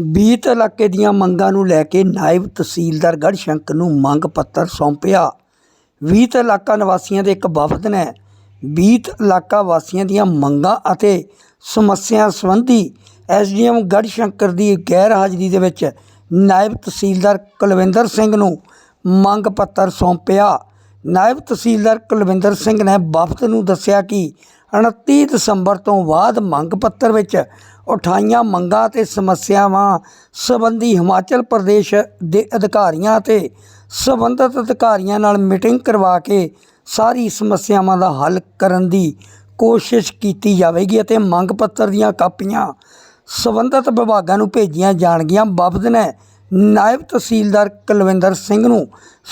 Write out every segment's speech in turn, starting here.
ਬੀਤ ਇਲਾਕੇ ਦੀਆਂ ਮੰਗਾਂ ਨੂੰ ਲੈ ਕੇ ਨਾਇਬ ਤਹਿਸੀਲਦਾਰ ਗੜ੍ਹਸ਼ੰਕਰ ਨੂੰ ਮੰਗ ਪੱਤਰ ਸੌਂਪਿਆ। ਬੀਤ ਇਲਾਕਾ ਨਿਵਾਸੀਆਂ ਦੇ ਇੱਕ ਵਫਦ ਨੇ ਬੀਤ ਇਲਾਕਾ ਵਾਸੀਆਂ ਦੀਆਂ ਮੰਗਾਂ ਅਤੇ ਸਮੱਸਿਆ ਸੰਬੰਧੀ ਐਸਡੀਐਮ ਗੜ੍ਹਸ਼ੰਕਰ ਦੀ ਗੈਰ ਹਾਜ਼ਰੀ ਦੇ ਵਿੱਚ ਨਾਇਬ ਤਹਿਸੀਲਦਾਰ ਕੁਲਵਿੰਦਰ ਸਿੰਘ ਨੂੰ ਮੰਗ ਪੱਤਰ ਸੌਂਪਿਆ। ਨਾਇਬ ਤਹਿਸੀਲਦਾਰ ਕੁਲਵਿੰਦਰ ਸਿੰਘ ਨੇ ਵਫਦ ਨੂੰ ਦੱਸਿਆ ਕਿ 29 ਦਸੰਬਰ ਤੋਂ ਬਾਅਦ ਮੰਗ ਪੱਤਰ ਵਿੱਚ ਉਠਾਈਆਂ ਮੰਗਾਂ ਅਤੇ ਸਮੱਸਿਆਵਾਂ ਸੰਬੰਧੀ ਹਿਮਾਚਲ ਪ੍ਰਦੇਸ਼ ਦੇ ਅਧਿਕਾਰੀਆਂ ਅਤੇ ਸੰਬੰਧਿਤ ਅਧਿਕਾਰੀਆਂ ਨਾਲ ਮੀਟਿੰਗ ਕਰਵਾ ਕੇ ਸਾਰੀ ਸਮੱਸਿਆਵਾਂ ਦਾ ਹੱਲ ਕਰਨ ਦੀ ਕੋਸ਼ਿਸ਼ ਕੀਤੀ ਜਾਵੇਗੀ ਅਤੇ ਮੰਗ ਪੱਤਰ ਦੀਆਂ ਕਾਪੀਆਂ ਸੰਬੰਧਿਤ ਵਿਭਾਗਾਂ ਨੂੰ ਭੇਜੀਆਂ ਜਾਣਗੀਆਂ। ਵਫਦ ਨੇ ਨਾਇਬ ਤਹਿਸੀਲਦਾਰ ਕੁਲਵਿੰਦਰ ਸਿੰਘ ਨੂੰ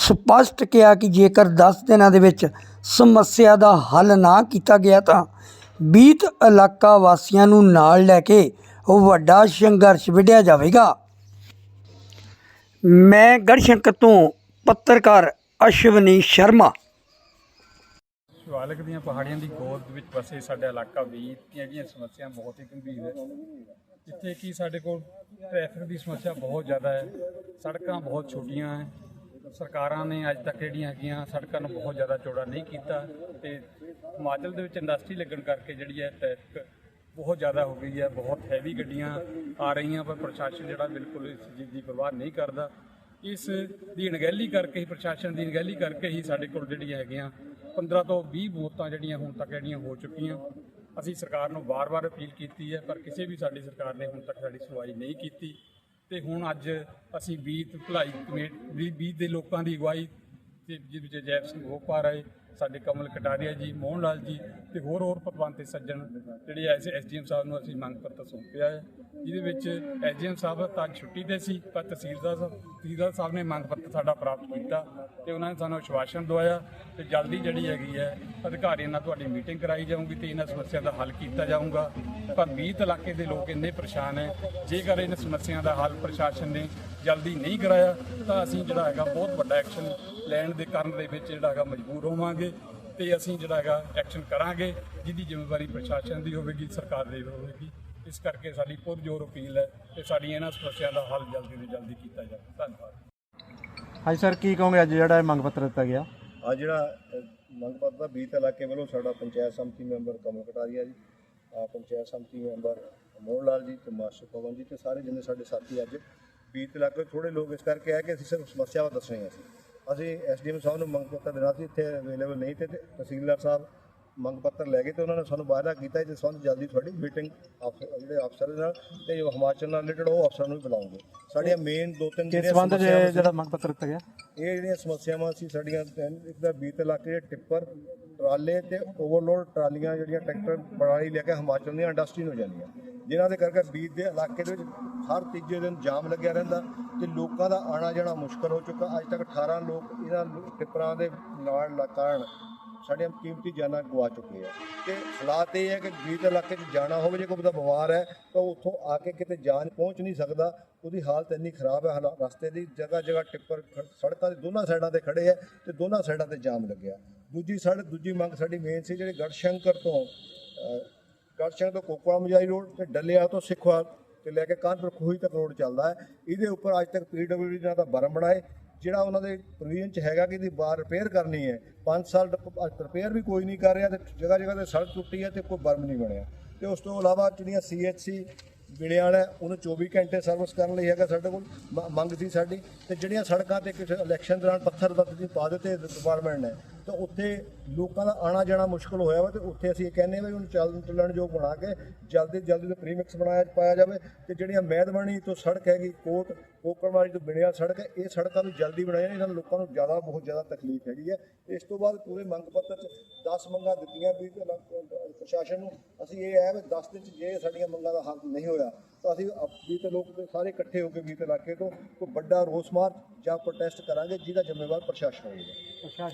ਸਪਸ਼ਟ ਕਿਹਾ ਕਿ ਜੇਕਰ 10 ਦਿਨਾਂ ਦੇ ਵਿੱਚ ਸਮੱਸਿਆ ਦਾ ਹੱਲ ਨਾ ਕੀਤਾ ਗਿਆ ਤਾਂ ਬੀਤ ਇਲਾਕਾ ਵਾਸੀਆਂ ਨੂੰ ਨਾਲ ਲੈ ਕੇ ਵੱਡਾ ਸੰਘਰਸ਼ ਵਿੱਢਿਆ ਜਾਵੇਗਾ। ਮੈਂ ਗੜਸ਼ੰਕਰ ਤੋਂ ਪੱਤਰਕਾਰ ਅਸ਼ਵਨੀ ਸ਼ਰਮਾ। ਸ਼ਿਵਾਲਿਕ ਦੀਆਂ ਪਹਾੜੀਆਂ ਦੀ ਗੋਦ ਵਿੱਚ ਵਸੇ ਸਾਡਾ ਇਲਾਕਾ ਵੀ ਦੀਆਂ ਜਿਹੜੀਆਂ ਸਮੱਸਿਆ ਬਹੁਤ ਹੀ ਗੰਭੀਰ ਹੈ। ਜਿੱਥੇ ਕਿ ਸਾਡੇ ਕੋਲ ਟ੍ਰੈਫਿਕ ਦੀ ਸਮੱਸਿਆ ਬਹੁਤ ਜ਼ਿਆਦਾ ਹੈ, ਸੜਕਾਂ ਬਹੁਤ ਛੋਟੀਆਂ ਹੈ ਸਰਕਾਰਾਂ ਨੇ ਅੱਜ ਤੱਕ ਜਿਹੜੀਆਂ ਹੈਗੀਆਂ ਸੜਕਾਂ ਨੂੰ ਬਹੁਤ ਜ਼ਿਆਦਾ ਚੌੜਾ ਨਹੀਂ ਕੀਤਾ ਤੇ ਹਿਮਾਚਲ ਦੇ ਵਿੱਚ ਇੰਡਸਟਰੀ ਲੱਗਣ ਕਰਕੇ ਜਿਹੜੀ ਹੈ ਟ੍ਰੈਫਿਕ ਬਹੁਤ ਜ਼ਿਆਦਾ ਹੋ ਗਈ ਹੈ, ਬਹੁਤ ਹੈਵੀ ਗੱਡੀਆਂ ਆ ਰਹੀਆਂ ਪਰ ਪ੍ਰਸ਼ਾਸਨ ਜਿਹੜਾ ਬਿਲਕੁਲ ਇਸ ਚੀਜ਼ ਦੀ ਪਰਵਾਹ ਨਹੀਂ ਕਰਦਾ। ਇਸ ਦੀ ਅਣਗਹਿਲੀ ਕਰਕੇ ਹੀ, ਪ੍ਰਸ਼ਾਸਨ ਦੀ ਅਣਗਹਿਲੀ ਕਰਕੇ ਹੀ ਸਾਡੇ ਕੋਲ ਜਿਹੜੀਆਂ ਹੈਗੀਆਂ 15 ਤੋਂ 20 ਬੂਥਾਂ ਜਿਹੜੀਆਂ ਹੁਣ ਤੱਕ ਜਿਹੜੀਆਂ ਹੋ ਚੁੱਕੀਆਂ। ਅਸੀਂ ਸਰਕਾਰ ਨੂੰ ਵਾਰ-ਵਾਰ ਅਪੀਲ ਕੀਤੀ ਹੈ ਪਰ ਕਿਸੇ ਵੀ ਸਾਡੀ ਸਰਕਾਰ ਨੇ ਹੁਣ ਤੱਕ ਸਾਡੀ ਸੁਣਵਾਈ ਨਹੀਂ ਕੀਤੀ। ਤੇ ਹੁਣ ਅੱਜ ਅਸੀਂ ਬੀਤ ਭਲਾਈ ਕਮੇਟੀ ਬੀਤ ਦੇ ਲੋਕਾਂ ਦੀ ਅਗਵਾਈ ਤੇ ਜਿਹਦੇ ਵਿੱਚ ਜੈਬ ਸਿੰਘ ਗੋਪਾ ਰਾਏ ਸਾਡੇ ਕਮਲ ਕਟਾਰੀਆ ਜੀ, ਮੋਹਨ ਲਾਲ ਜੀ ਤੇ ਹੋਰ ਹੋਰ ਪਤਵੰਤੇ ਸੱਜਣ ਜਿਹੜੇ ਐਸੇ ਐਸਡੀਐਮ ਸਾਹਿਬ ਨੂੰ ਅਸੀਂ ਮੰਗ ਪੱਤਰ ਸੌਂਪਿਆ ਹੈ। ਜਿਹਦੇ ਵਿੱਚ ਐਸਡੀਐਮ ਸਾਹਿਬ ਤਾਂ ਛੁੱਟੀ ਤੇ ਸੀ, ਪਰ ਤਹਿਸੀਲਦਾਰ ਸਾਹਿਬ ਤਹਿਸੀਲਦਾਰ ਸਾਹਿਬ ਨੇ ਮੰਗ ਪੱਤਰ ਸਾਡਾ ਪ੍ਰਾਪਤ ਕੀਤਾ ਤੇ ਉਹਨਾਂ ਨੇ ਸਾਨੂੰ ਆਸ਼ਵਾਸਨ ਦਵਾਇਆ ਤੇ ਜਲਦੀ ਜਿਹੜੀ ਹੈਗੀ ਹੈ ਅਧਿਕਾਰੀਆਂ ਨਾਲ ਤੁਹਾਡੀ ਮੀਟਿੰਗ ਕਰਾਈ ਜਾਊਗੀ ਤੇ ਇਹਨਾਂ ਸਮੱਸਿਆ ਦਾ ਹੱਲ ਕੀਤਾ ਜਾਊਗਾ। ਪਰ 20 ਇਲਾਕੇ ਦੇ ਲੋਕ ਇੰਨੇ ਪਰੇਸ਼ਾਨ ਹੈ, ਜੇਕਰ ਇਹਨਾਂ ਸਮੱਸਿਆ ਦਾ ਹੱਲ ਪ੍ਰਸ਼ਾਸਨ ਨੇ ਜਲਦੀ ਨਹੀਂ ਕਰਾਇਆ, ਤਾਂ ਅਸੀਂ ਜਿਹੜਾ ਹੈਗਾ ਬਹੁਤ ਵੱਡਾ ਐਕਸ਼ਨ ਲੈਣ ਦੇ ਕਾਰਨ ਦੇ ਵਿੱਚ ਜਿਹੜਾ ਹੈਗਾ ਮਜਬੂਰ ਹੋਵਾਂਗੇ। ਤੇ ਅਸੀਂ ਜਿਹੜਾ ਹੈਗਾ ਐਕਸ਼ਨ ਕਰਾਂਗੇ ਜਿਹਦੀ ਜ਼ਿੰਮੇਵਾਰੀ ਪ੍ਰਸ਼ਾਸਨ ਦੀ ਹੋਵੇਗੀ ਸਰਕਾਰ ਦੀ ਹੋਵੇਗੀ। ਇਸ ਕਰਕੇ ਸਾਡੀ ਪੁਰਜੋਰ ਅਪੀਲ ਹੈ ਕਿ ਸਾਡੀ ਇਹਨਾਂ ਸਮੱਸਿਆ ਦਾ ਹੱਲ ਜਲਦੀ ਤੋਂ ਜਲਦੀ ਕੀਤਾ ਜਾਵੇ। ਧੰਨਵਾਦ। ਹਾਂਜੀ ਸਰ ਕੀ ਕਹੋਗੇ ਅੱਜ ਜਿਹੜਾ ਇਹ ਮੰਗ ਪੱਤਰ ਦਿੱਤਾ ਗਿਆ? ਆ ਜਿਹੜਾ ਮੰਗ ਪੱਤਰ ਦਾ ਬੀਤ ਇਲਾਕੇ ਵੱਲੋਂ ਸਾਡਾ ਪੰਚਾਇਤ ਸਮਿਤੀ ਮੈਂਬਰ ਕਮਲ ਕਟਾਰੀਆ ਜੀ ਆ ਪੰਚਾਇਤ ਸਮਿਤੀ ਮੈਂਬਰ ਮੋਹਨ ਲਾਲ ਜੀ ਤੇ ਮਾਸਟਰ ਪਵਨ ਜੀ ਤੇ ਸਾਰੇ ਜਿੰਨੇ ਸਾਡੇ ਸਾਥੀ ਅੱਜ ਬੀਤ ਇਲਾਕੇ ਥੋੜੇ ਲੋਕ ਇਸ ਕਰਕੇ ਆਏ ਕਿ ਅਸੀਂ ਸਿਰਫ ਸਮੱਸਿਆਵਾਂ ਦੱਸਣੀਆਂ ਸੀ ਅਸੀਂ ਐਸਡੀਐਮ ਸਾਹਿਬ ਨੂੰ ਮੰਗ ਪੱਤਰ ਦੇਣਾ ਸੀ ਇੱਥੇ ਅਵੇਲੇਬਲ ਨਹੀਂ ਤੇ ਤਹਿਸੀਲਦਾਰ ਸਾਹਿਬ ਮੰਗ ਪੱਤਰ ਲੈ ਗਏ ਤੇ ਉਹਨਾਂ ਨੇ ਸਾਨੂੰ ਵਾਅਦਾ ਕੀਤਾ ਕਿ ਸਾਨੂੰ ਜਲਦੀ ਤੁਹਾਡੀ ਮੀਟਿੰਗ ਜਿਹੜੇ ਅਫਸਰ ਦੇ ਨਾਲ ਤੇ ਜੋ ਹਿਮਾਚਲ ਨਾਲ ਰਿਲੇਟਡ ਉਹ ਅਫਸਰ ਨੂੰ ਵੀ ਬੁਲਾਉਂਗੇ। ਸਾਡੀਆਂ ਮੇਨ ਦੋ ਤਿੰਨ ਕਿਸ ਸੰਬੰਧ ਜਿਹੜਾ ਮੰਗ ਪੱਤਰ ਦਿੱਤਾ ਗਿਆ? ਇਹ ਜਿਹੜੀਆਂ ਸਮੱਸਿਆਵਾਂ ਸੀ ਸਾਡੀਆਂ ਇੱਕ ਤਾਂ ਬੀਤ ਇਲਾਕੇ ਦੇ ਟਿੱਪਰ ਟਰਾਲੇ ਤੇ ਓਵਰਲੋਡ ਟਰਾਲੀਆਂ ਜਿਹੜੀਆਂ ਟਰੈਕਟਰ ਪਰਾਲੀ ਲੈ ਕੇ ਹਿਮਾਚਲ ਦੀਆਂ ਇੰਡਸਟਰੀ ਨੂੰ ਜਾਂਦੀਆਂ। ਜਿਨ੍ਹਾਂ ਦੇ ਕਰਕੇ ਬੀਤ ਦੇ ਇਲਾਕੇ ਦੇ ਵਿੱਚ ਹਰ ਤੀਜੇ ਦਿਨ ਜਾਮ ਲੱਗਿਆ ਰਹਿੰਦਾ ਤੇ ਲੋਕਾਂ ਦਾ ਆਣਾ ਜਾਣਾ ਮੁਸ਼ਕਲ ਹੋ ਚੁੱਕਾ। ਅੱਜ ਤੱਕ 18 ਲੋਕ ਇਹਨਾਂ ਟਿੱਪਰਾਂ ਦੇ ਨਾਲ ਕਾਰਨ ਸਾਡੀਆਂ ਕੀਮਤੀ ਜਾਨਾਂ ਗਵਾ ਚੁੱਕੇ ਆ। ਤੇ ਹਾਲਾਤ ਇਹ ਹੈ ਕਿ ਬੀਤ ਇਲਾਕੇ 'ਚ ਜਾਣਾ ਹੋਵੇ, ਜੇ ਕੋਈ ਬੰਦਾ ਬਿਮਾਰ ਹੈ, ਤਾਂ ਉੱਥੋਂ ਆ ਕੇ ਕਿਤੇ ਜਾਣ ਪਹੁੰਚ ਨਹੀਂ ਸਕਦਾ। ਉਹਦੀ ਹਾਲਤ ਇੰਨੀ ਖਰਾਬ ਹੈ, ਹਾਲਾ- ਰਸਤੇ ਦੀ ਜਗ੍ਹਾ ਜਗ੍ਹਾ ਟਿੱਪਰ ਖ- ਸੜਕਾਂ ਦੇ ਦੋਨਾਂ ਸਾਈਡਾਂ ਤੇ ਖੜੇ ਹੈ ਤੇ ਦੋਨਾਂ ਸਾਈਡਾਂ ਤੇ ਜਾਮ ਲੱਗਿਆ। ਦੂਜੀ ਸਾਈਡ, ਦੂਜੀ ਮੰਗ ਸਾਡੀ ਮੇਨ ਸੀ ਜਿਹੜੇ ਗੜਸ਼ੰਕਰ ਤੋਂ ਗੜਸ਼ੰਕਰ ਤੋਂ ਕੋਕਵਾ ਮਜਾਈ ਰੋਡ ਤੇ ਡੱਲੇਆ ਤੋਂ ਸਿੱਖਵਾ ਤੇ ਲੈ ਕੇ ਕਾਨਪੁਰ ਖੂਹੀ ਤੱਕ ਰੋਡ ਚੱਲਦਾ ਹੈ। ਇਹਦੇ ਉੱਪਰ ਅੱਜ ਤੱਕ ਪੀਡਬਲਯੂ ਨਾਲ ਦਾ ਬਰਮ ਬਣਾਏ ਜਿਹੜਾ ਉਹਨਾਂ ਦੇ ਪ੍ਰੋਵੀਜ਼ਨ ਚ ਹੈਗਾ ਕਿ ਇਹਦੀ ਬਾਰ ਰਿਪੇਅਰ ਕਰਨੀ ਹੈ 5 ਸਾਲ ਰਿਪੇਅਰ ਵੀ ਕੋਈ ਨਹੀਂ ਕਰ ਰਿਹਾ ਤੇ ਜਗ੍ਹਾ ਜਗ੍ਹਾ ਤੇ ਸੜਕ ਟੁੱਟੀ ਹੈ ਤੇ ਕੋਈ ਬਰਮ ਨਹੀਂ ਬਣਿਆ। ਤੇ ਉਸ ਤੋਂ ਇਲਾਵਾ ਜਿਹੜੀਆਂ ਸੀਐਚਸੀ ਬਿੜਿਆਲ ਹੈ, ਉਹਨੂੰ 24 ਘੰਟੇ ਸਰਵਿਸ ਕਰਨ ਲਈ ਹੈਗਾ ਸਾਡੇ ਕੋਲ ਮੰਗ ਸੀ ਸਾਡੀ। ਤੇ ਜਿਹੜੀਆਂ ਸੜਕਾਂ ਤੇ ਕਿਸੇ ਇਲੈਕਸ਼ਨ ਦੌਰਾਨ ਪੱਥਰ ਦਾ ਤੁਸੀਂ ਪਾ ਦਿੱਤੇ ਡਿਪਾਰਟਮੈਂਟ ਨੇ, ਤਾਂ ਉੱਥੇ ਲੋਕਾਂ ਦਾ ਆਣਾ ਜਾਣਾ ਮੁਸ਼ਕਲ ਹੋਇਆ ਵਾ ਤੇ ਉੱਥੇ ਅਸੀਂ ਇਹ ਕਹਿੰਦੇ ਹਾਂ ਵੀ ਉਹਨੂੰ ਚੱਲ ਚੱਲਣ ਯੋਗ ਬਣਾ ਕੇ ਜਲਦੀ ਜਲਦੀ ਤੋਂ ਪ੍ਰੀਮਿਕਸ ਬਣਾਇਆ, ਪਾਇਆ ਜਾਵੇ। ਤੇ ਜਿਹੜੀਆਂ ਮਹਿਦਵਾਨੀ ਤੋਂ ਸੜਕ ਹੈਗੀ, ਕੋਟ ਕੋਕਰਵਾਲੀ ਤੋਂ ਬਿੜਿਆ ਸੜਕ ਹੈ, ਇਹ ਸੜਕਾਂ ਨੂੰ ਜਲਦੀ ਬਣਾਇਆ ਇਹਨਾਂ ਲੋਕਾਂ ਨੂੰ ਜ਼ਿਆਦਾ, ਬਹੁਤ ਜ਼ਿਆਦਾ ਤਕਲੀਫ ਹੈਗੀ ਹੈ। ਇਸ ਤੋਂ ਬਾਅਦ ਪੂਰੇ ਮੰਗ ਪੱਤਰ 'ਚ 10 ਮੰਗਾਂ ਦਿੱਤੀਆਂ ਵੀ ਤੇ ਪ੍ਰਸ਼ਾਸਨ ਨੂੰ ਅਸੀਂ ਇਹ ਹੈ ਵੀ 10 ਦਿਨ 'ਚ ਜੇ ਸਾਡੀਆਂ ਮੰਗਾਂ ਦਾ ਹੱਲ ਨਹੀਂ ਹੋਇਆ, ਤਾਂ ਅਸੀਂ ਵੀ ਤੇ ਲੋਕ ਸਾਰੇ ਇਕੱਠੇ ਹੋ ਕੇ ਵੀ ਤੇ ਇਲਾਕੇ ਤੋਂ ਕੋਈ ਵੱਡਾ ਰੋਸ ਮਾਰਚ ਜਾਂ ਪ੍ਰੋਟੈਸਟ ਕਰਾਂਗੇ, ਜਿਹਦਾ ਜ਼ਿੰਮੇਵਾਰ ਪ੍ਰਸ਼ਾਸਨ ਹੋਵੇਗਾ